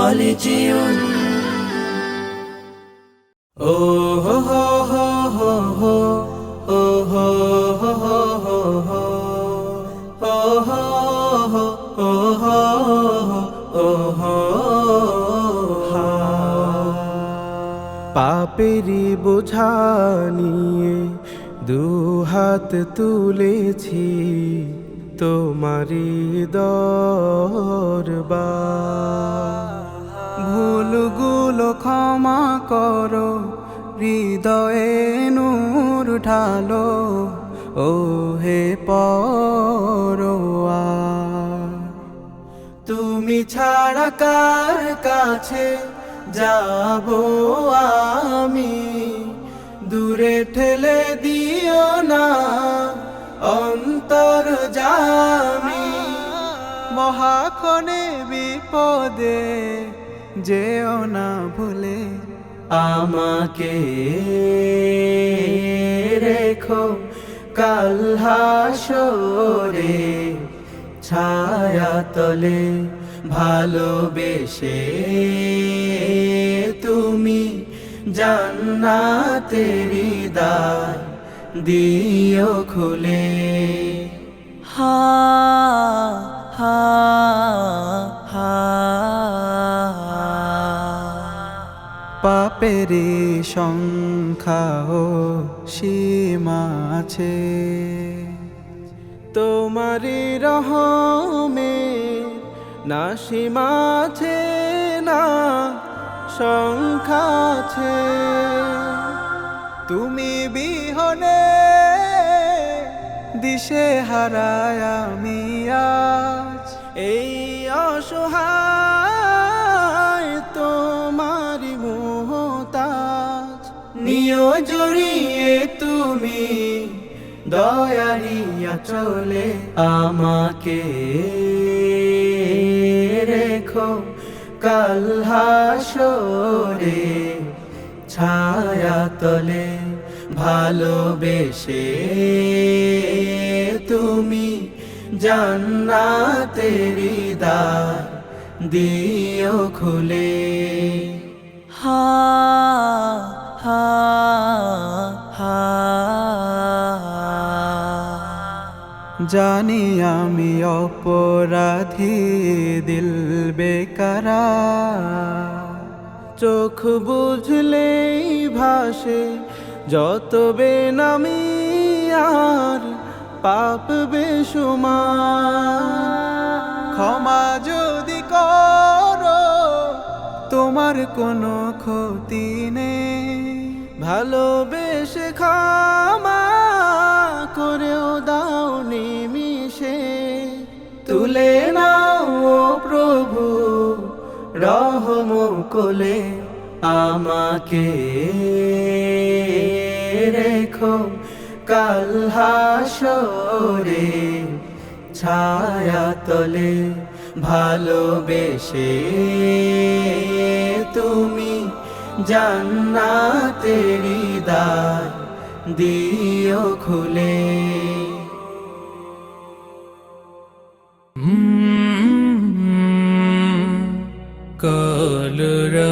হলে যেও ও হো হো হো হো হো ও হো হো হো হো হো পাপেরি বোঝানিয়ে দু হাত তুলেছি তোমারি দরবার ক্ষমা করো, হৃদয়ে নূর ঢালো ও হে পরোয়া তুমি ছাড়া কার কাছে যাব আমি? দূরে ঠেলে দিও না, অন্তর জামি। মহাক্ষণে বিপদে যেও না ভুলে আমাকে। রেখো কাল হাসরে ছায়া তলে ভালোবেসে। তুমি জান্নাতেরি দ্বার দিও খুলে। হা পাপের সংখ্যা ও সীমা আছে। তোমারি রহমে না সীমা আছে, না সংখ্যা আছে। তুমি বিহনে দিশে হারায় আমি নিয় জড়িয়ে তুমি দয়ারিয়া চলে আমাকে রেখো। কাল ছায়া তলে ভালোবেসে তুমি জান্নাতেরি দ্বার দিও খুলে। জানি আমি অপরাধী, দিল বেকারা। চোখ বুঝলেই ভাসে যত বেনামি, আর পাপ বেসুমার ক্ষমা যদি করো, তোমার কোনো ক্ষতি নেই। ভালোবেসে ক্ষমা করেও নিমিশে তুলে নাও প্রভু, রহম কোলে আমাকে রেখো। কাল হাসরে ছায়া তলে ভালোবেসে তুমি জান্নাতেরি দ্বার দিও খুলে। कालरा।